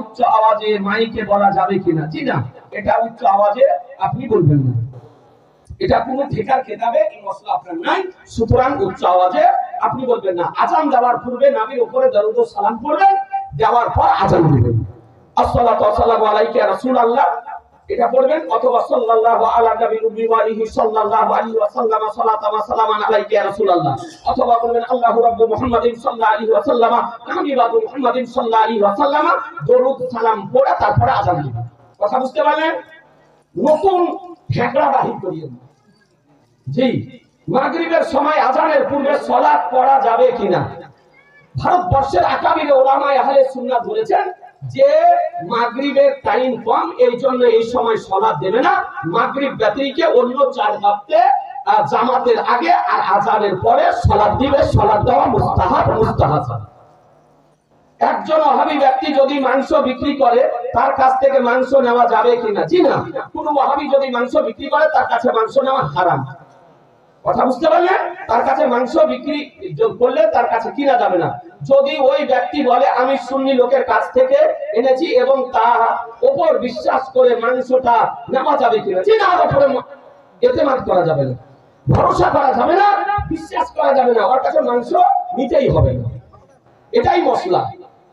উচ্চ আওয়াজে মাইকে বলা যাবে কিনা, জি না। এটা উচ্চ আওয়াজে আপনি বলবেন না। এটা কোনো ঠেকার খেতাবে এই মশলা আপনার নাই, সুতরাং উচ্চ আওয়াজে আপনি বলবেন না। আজান দেওয়ার পূর্বে নাবির উপরে দরুদ সালাম পড়বেন, দেওয়ার পর আজান দিবেন। আসসালাতু ওয়াসসালামু আলাইকা রাসূলুল্লাহ। এটা পড়বেন, অথবা সাল্লাল্লাহু আলা নবী রুবি ওয়া আলিহি সাল্লাল্লাহু আলাইহি ওয়া সাল্লাম সালাতাম ওয়া সালামান আলাইকা ইয়া রাসূলুল্লাহ। অথবা বলবেন, আল্লাহু রাব্বু মুহাম্মাদিন সাল্লাল্লাহু আলাইহি ওয়া সাল্লাম হাবিবাতু মুহাম্মাদিন সাল্লাল্লাহু আলাইহি ওয়া সাল্লাম, দরুদ সালাম পড়ে তারপরে আজান দিবেন কথা বুঝতে পারলেন? নতুন ঠেকড়া বাহির করিয়েন। জি, মাগরিবের সময় আজানের পূর্বে সলাৎ পড়া যাবে কিনা? ভারতবর্ষের আকাবির ওলামায় আহলে সুন্নাত বলেছেন যে মাগরিবের টাইম কম, এই জন্য এই সময় সলাৎ দেবে না। মাগরিব ব্যতিরিকে অন্য চার বাপতে জামাতের আগে আর আজানের পরে সলাৎ দিবে। সলাৎ দেওয়া মুস্তাহাব মুস্তাহাব। একজন অহাবি ব্যক্তি যদি মাংস বিক্রি করে, তার কাছ থেকে মাংস নেওয়া যাবে কিনা? জি না। কোন ওয়াহাবি যদি মাংস বিক্রি করে, তার কাছে মাংস নেওয়া হারাম। কথা বুঝতে পারলে তার কাছে মাংস বিক্রি করলে তার কাছে কিনা যাবে না। যদি ওই ব্যক্তি বলে, আমি সুন্নি লোকের কাছ থেকে এনেছি এবং তার ওপর বিশ্বাস করে মাংসটা নেওয়া যাবে কিনা? জি না ম- এতেমাদ করা যাবে না। ভরসা করা যাবে না, বিশ্বাস করা যাবে না। ওর কাছে মাংস নিতেই হবে না। এটাই মশলা।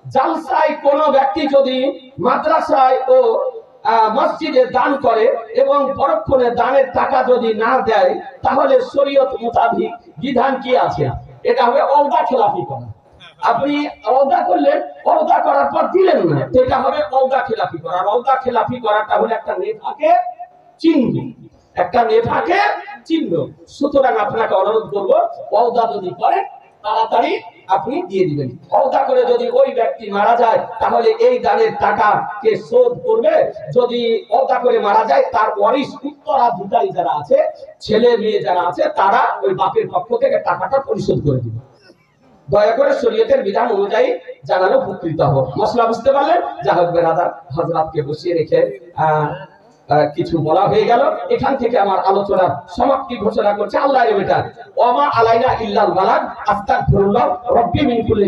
জালসায় কোন ব্যক্তি যদি মাদ্রাসায় ও মসজিদে দান করে এবং পরক্ষণে দানের টাকা যদি না দেয়, তাহলে শরীয়ত মোতাবিক বিধান কি আছে? এটা হবে অলদা খেলাফি করা। আপনি অলদা করলেন অলদা করার পর দিলেন না। এটা হবে অলদা খেলাফি করা। অলদা খেলাফি করাটা হলো একটা নেতাকে চিহ্ন। একটা নেতাকে চিহ্ন। সুতরাং আপনাকে অনুরোধ করব অলদা যদি করেন তাড়াতাড়ি আপনি দিয়ে দিবেন। অদা করে যদি ওই ব্যক্তি মারা যায় তাহলে এই দানের টাকা কে শোধ করবে? যদি অদা করে মারা যায় তার ওয়ারিশ উত্তরাধিকারী যারা আছে ছেলে মেয়ে যারা আছে তারা ওই বাপের পক্ষ থেকে টাকাটা পরিশোধ করে দিবে। দয়া করে শরীয়তের বিধান অনুযায়ী জানানো উপকৃত হব মশলা বুঝতে পারলেন? জাহাজ বেরাদার হজরতকে বসিয়ে রেখে আহ, কিছু বলা হয়ে গেল। এখান থেকে আমার আলোচনার সমাপ্তি ঘোষণা করছে। আল্লাহ আমার আলাইনা ইল্লাল বালা আস্তাক রব্বি মিনকুল